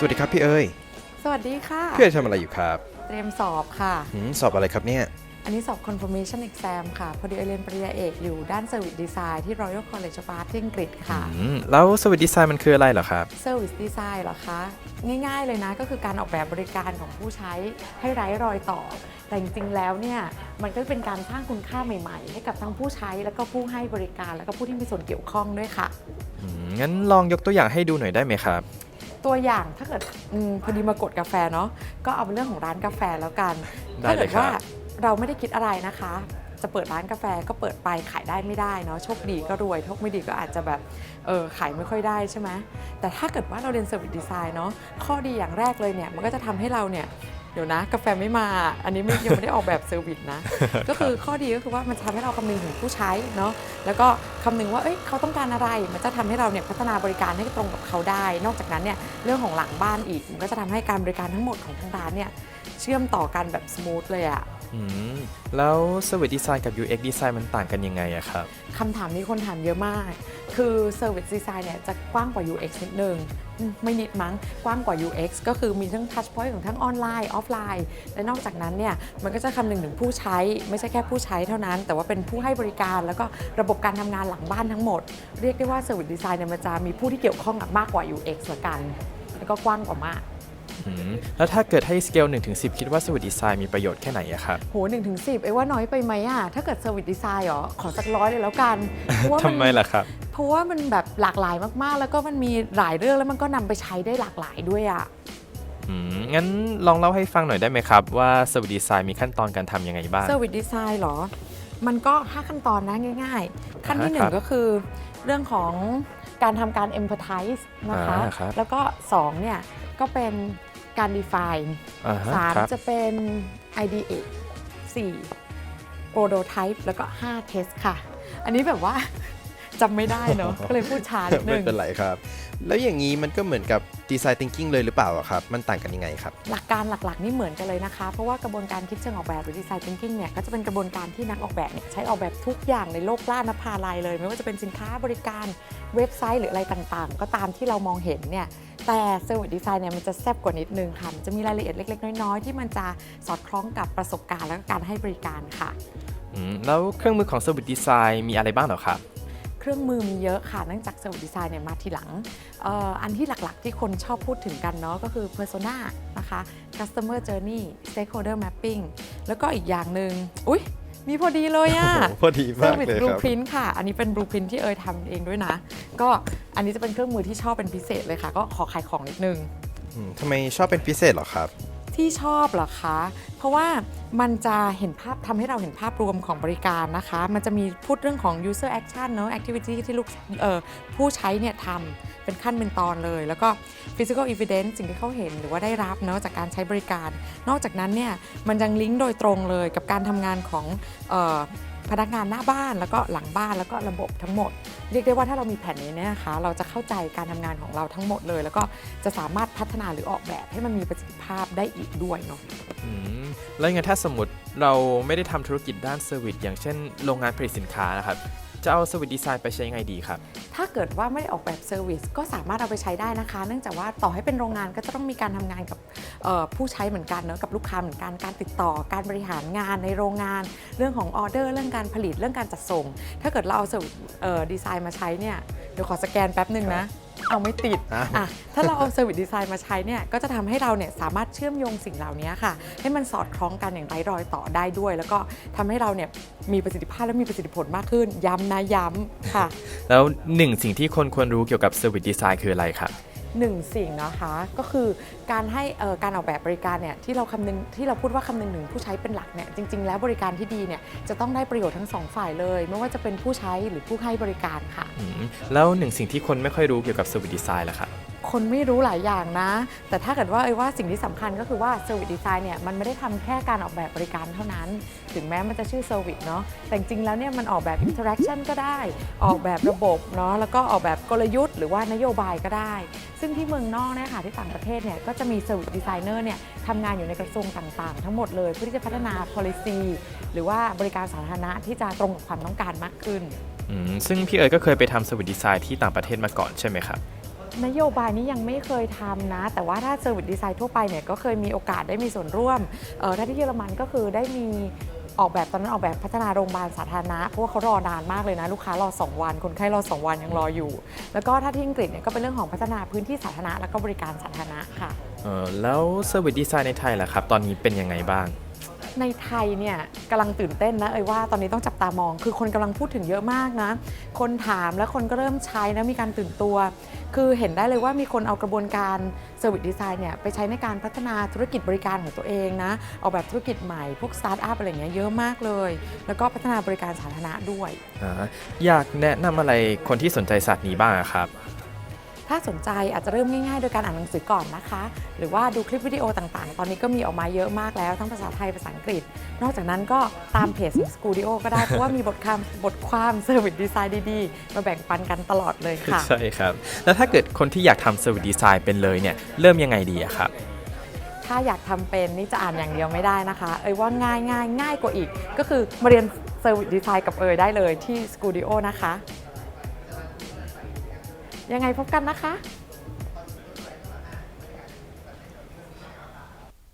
สวัสดีครับพี่เอ้ยสวัสดีค่ะ พี่เอ้ยทำอะไรอยู่ครับเตรียมสอบค่ะ หืมสอบอะไรครับเนี่ย อันนี้สอบ confirmation exam ค่ะ พอดีเอเรียนปริญญาเอกอยู่ด้าน service design ที่ Royal College of Art ที่อังกฤษค่ะ อืม แล้วสวิตดีไซน์มันคืออะไรเหรอครับ service design เหรอคะ ง่ายๆเลยนะ ก็คือการออกแบบบริการของผู้ใช้ให้ไร้รอยต่อ แต่จริงๆแล้วเนี่ย มันก็เป็นการสร้างคุณค่าใหม่ๆ ให้กับทั้งผู้ใช้แล้วก็ผู้ให้บริการแล้วก็ผู้ที่มีส่วนเกี่ยวข้องด้วยค่ะ อืม งั้นลองยกตัวอย่างให้ดูหน่อยได้ไหมครับ ตัวอย่างถ้าเกิดอมพอดีมากดกาแฟเนาะก็เอาเป็นเรื่องของร้านกาแฟแล้วกัน ได้ถ้าเลเกิยดครับ ว่าเราไม่ได้คิดอะไรนะคะ จะเปิดร้านกาแฟก็เปิดไปขายได้ไม่ได้เนาะโชคดีก็รวยโชคไม่ดีก็อาจจะแบบเออขายไม่ค่อยได้ใช่ไหมแต่ถ้าเกิดว่าเราเรียนเซอร์วิสดีไซน์เนาะข้อดีอย่างแรกเลยเนี่ยมันก็จะทำให้เราเนี่ยเดี๋ยวนะ กาแฟไม่มา อันนี้ไม่ยังไม่ได้ออกแบบเซอร์วิสนะ ก็คือข้อดีก็คือว่ามันจะทำให้เราคำนึงถึงผู้ใช้เนาะแล้วก็คำนึงว่าเอ้ยเขาต้องการอะไรมันจะทำให้เราเนี่ยพัฒนาบริการให้ตรงกับเขาได้ นอกจากนั้นเนี่ยเรื่องของหลังบ้านอีก มันก็จะทำให้การบริการทั้งหมดของทางร้านเนี่ยเชื่อมต่อกันแบบสมูทเลยอะอืม แล้วสวิตดีไซน์กับ UX ดีไซน์มันต่างกันยังไงอะครับ คำถามนี้คนถามเยอะมาก คือ Service Design เนี่ยจะกว้างกว่า UX นิดนึง ไม่นิดมั้ง กว้างกว่า UX ก็คือมีทั้ง Touch Point ของทั้งออนไลน์ ออฟไลน์ และนอกจากนั้นเนี่ย มันก็จะคำนึงถึงผู้ใช้ ไม่ใช่แค่ผู้ใช้เท่านั้น แต่ว่าเป็นผู้ให้บริการ แล้วก็ระบบการทำงานหลังบ้านทั้งหมด เรียกได้ว่า Service Design เนี่ยมันจะมีผู้ที่เกี่ยวข้องอะมากกว่า UX ละกัน แล้วก็กว้างกว่ามาก แล้วถ้าเกิดให้สเกล1ถึง10คิดว่าสวิตดีไซน์มีประโยชน์แค่ไหนอะครับโหหนึ่งถึงสิบเอ้ว่าน้อยไปไหมอะถ้าเกิด Service Design เหรอ ขอสักร้อยเลยแล้วกันเพราะว่าทำนไมล่ะครับ เพราะว่ามันแบบหลากหลายมากๆ แล้วก็มันมีหลายเรื่องแล้วมันก็นำไปใช้ได้หลากหลายด้วยอะ่ะอืมงั้นลองเล่าให้ฟังหน่อยได้ไหมครับ ว่าสวิตดีไซน์มีขั้นตอนการทำยังไงบ้างเซอร์วิสดีไซน์หรอ มันก็ 5 ขั้นตอนนะง่าย ๆ ขั้นที่อ่าครับ1ก็คือเรื่องของการทำการ empathize นะคะอ่าครับแล้วก็ 2 เนี่ย ก็เป็น การ define อ่าฮะครับ3จะเป็น ideate 4 prototype แล้วก็5 test ค่ะ อันนี้แบบว่า จำไม่ได้เนอะ ก็เลยพูดช้านิดนึไม่ง เป็นไรครับ แล้วอย่างนี้มันก็เหมือนกับดีไซน์ thinking เลยหรือเปล่าอะครับ มันต่างกันยังไงครับ หลักการหลักๆ นี่เหมือนกันเลยนะคะ เพราะว่ากระบวนการคิดเชิงออกแบบหรือดีไซน์ thinking เนี่ยก็จะเป็นกระบวนการที่นักออกแบบเนี่ยใช้ออกแบบทุกอย่างในโลกล่านภาลัยเลย ไม่ว่าจะเป็นสินค้าบริการเว็บไซต์หรืออะไรต่างๆ ก็ตามที่เรามองเห็นเนี่ย แต่เซอร์วิสดีไซน์เนี่ยมันจะแซบกว่านิดนึงค่ะมันจะมีรายละเอียดเล็ก ๆ น้อย ๆ ที่มันจะสอดคล้องกับประสบการณ์และก็การให้บริการค่ะ อืมแล้วเครื่องมือของ Service Design มีอะไรบ้างเหรอครับ เครื่องมือมีเยอะค่ะเนื่องจาก Service Design เนี่ยมาทีหลังเอ่ออันที่หลักๆ ที่คนชอบพูดถึงกันเนาะก็คือ Persona นะคะ Customer Journey Stakeholder Mapping แล้วก็อีกอย่างหนึ่งอุ๊ย มีพอดีเลยอะโอ้โหพอดีมากเลย Service ครับ Blueprint ค่ะ อันนี้เป็น Blueprint ที่เอยทำเองด้วยนะ ก็อันนี้จะเป็นเครื่องมือที่ชอบเป็นพิเศษเลยค่ะ ก็ขอขายของนิดนึง อืมทำไมชอบเป็นพิเศษเหรอครับ ที่ชอบเหรอคะ เพราะว่ามันจะเห็นภาพทำให้เราเห็นภาพรวมของบริการนะคะ มันจะมีพูดเรื่องของ user action เนอะ activity ที่ลูกเอ่อผู้ใช้เนี่ยทำ เป็นขั้นเป็นตอนเลย แล้วก็ physical evidence สิ่งที่เขาเห็นหรือว่าได้รับเนอะจากการใช้บริการ นอกจากนั้นเนี่ยมันยังลิงก์โดยตรงเลยกับการทำงานของออพนักงานหน้าบ้านแล้วก็หลังบ้านแล้วก็ระบบทั้งหมด เรียกได้ว่าถ้าเรามีแผนนี้เนี่ยนะคะ เราจะเข้าใจการทำงานของเราทั้งหมดเลย แล้วก็จะสามารถพัฒนาหรือออกแบบให้มันมีประสิทธิภาพได้อีกด้วยเนาะแล้วยังไงถ้าสมมติเราไม่ได้ทำธุรกิจด้านเซอร์วิสอย่างเช่นโรงงานผลิตสินค้านะครับ จะเอาสวิตดีไซน์ไปใช้ยังไงดีครับ ถ้าเกิดว่าไม่ได้ออกแบบเซอร์วิสก็สามารถเอาไปใช้ได้นะคะ เนื่องจากว่าต่อให้เป็นโรงงานก็จะต้องมีการทำงานกับเอ่อผู้ใช้เหมือนกันเนอะกับลูกค้าเหมือนกันการติดต่อการบริหารงานในโรงงาน เรื่องของออเดอร์เรื่องการผลิตเรื่องการจัดส่ง ถ้าเกิดเราเอาเซอร์วิสดีไซน์มาใช้เนี่ยเดี๋ยวขอสแกนแป๊บหนึ่งนะ เอาไม่ติดอ้าวอะถ้าเราเอาเซอร์วิสดีไซน์มาใช้เนี่ยก็จะทำให้เราเนี่ยสามารถเชื่อมโยงสิ่งเหล่านี้ค่ะ ให้มันสอดคล้องกันอย่างไร้รอยต่อได้ด้วย แล้วก็ทำให้เราเนี่ยมีประสิทธิภาพและมีประสิทธิผลมากขึ้น ย้ำนะย้ำค่ะ แล้วหนึ่งสิ่งที่คนควรรู้เกี่ยวกับเซอร์วิสดีไซน์คืออะไรครับ หนึ่งสิ่งนะคะก็คือการให้การออกแบบบริการเนี่ยที่เราคำนึงที่เราพูดว่าคำนึงถึงผู้ใช้เป็นหลักเนี่ยจริง ๆ แล้วบริการที่ดีเนี่ยจะต้องได้ประโยชน์ทั้งสองฝ่ายเลย ไม่ว่าจะเป็นผู้ใช้หรือผู้ให้บริการค่ะ แล้วหนึ่งสิ่งที่คนไม่ค่อยรู้เกี่ยวกับสวิตดีไซน์ล่ะครับ คนไม่รู้หลายอย่างนะ แต่ถ้าเกิดว่าเอ้ว่าสิ่งที่สำคัญก็คือว่า Service Design เนี่ยมันไม่ได้ทำแค่การออกแบบบริการเท่านั้น ถึงแม้มันจะชื่อ Service เนาะแต่จริงแล้วเนี่ยมันออกแบบ Interaction ก็ได้ ออกแบบระบบเนาะแล้วก็ออกแบบกลยุทธ์หรือว่านโยบายก็ได้ ซึ่งที่เมืองนอกเนี่ยค่ะที่ต่างประเทศเนี่ยก็จะมี Service Designer เนี่ยทำงานอยู่ในกระทรวงต่างๆ ทั้งหมดเลยเพื่อที่จะพัฒนา policy หรือว่าบริการสาธารณะที่จะตรงกับความต้องการมากขึ้นซึ่งพี่เอ๋ยก็เคยไปทำเซอร์วิสดีไซน์ที่ต่างประเทศมาก่อนใช่ไหมครับ นโยบายนี้ยังไม่เคยทำนะ แต่ว่าถ้าเซอร์วิสดีไซน์ทั่วไปเนี่ยก็เคยมีโอกาสได้มีส่วนร่วมเออถ้าที่เยอรมันก็คือได้มีออกแบบตอนนั้นออกแบบพัฒนาโรงพยาบาลสาธารณะเพราะว่าเขารอนานมากเลยนะ ลูกค้ารอ 2 วัน คนไข้รอ 2 วันยังรออยู่ แล้วก็ถ้าที่อังกฤษเนี่ยก็เป็นเรื่องของพัฒนาพื้นที่สาธารณะแล้วก็บริการสาธารณะค่ะเออแล้วเซอร์วิสดีไซน์ในไทยล่ะครับ ตอนนี้เป็นยังไงบ้าง ในไทยเนี่ยกำลังตื่นเต้นนะเอ้ยว่าตอนนี้ต้องจับตามอง คือคนกำลังพูดถึงเยอะมากนะ คนถามและคนก็เริ่มใช้นะมีการตื่นตัว คือเห็นได้เลยว่ามีคนเอากระบวนการเซอร์วิสดีไซน์เนี่ยไปใช้ในการพัฒนาธุรกิจบริการของตัวเองนะออกแบบธุรกิจใหม่พวกสตาร์ทอัพอะไรเงี้ยเยอะมากเลย แล้วก็พัฒนาบริการสาธารณะด้วยออยากแนะนำอะไรคนที่สนใจศาสตร์นี้บ้างครับ ถ้าสนใจอาจจะเริ่มง่ายๆ โดยการอ่านหนังสือก่อนนะคะ หรือว่าดูคลิปวิดีโอต่างๆ ตอนนี้ก็มีออกมาเยอะมากแล้วทั้งภาษาไทยภาษาอังกฤษ นอกจากนั้นก็ตามเพจสกูดิโอก็ได้ เพราะว่ามีบทความบทความเซอร์วิสดีไซน์ดีๆ มาแบ่งปันกันตลอดเลยค่ะ ใช่ครับ แล้วถ้าเกิดคนที่อยากทำเซอร์วิสดีไซน์เป็นเลยเนี่ยเริ่มยังไงดีอะครับถ้าอยากทำเป็นนี่จะอ่านอย่างเดียวไม่ได้นะคะ เอ้ยว่าง่ายง่ายง่ายกว่าอีก ก็คือมาเรียนเซอร์วิสดีไซน์กับเอยได้เลยที่สกูดิโอนะคะ ยังไงพบกันนะคะ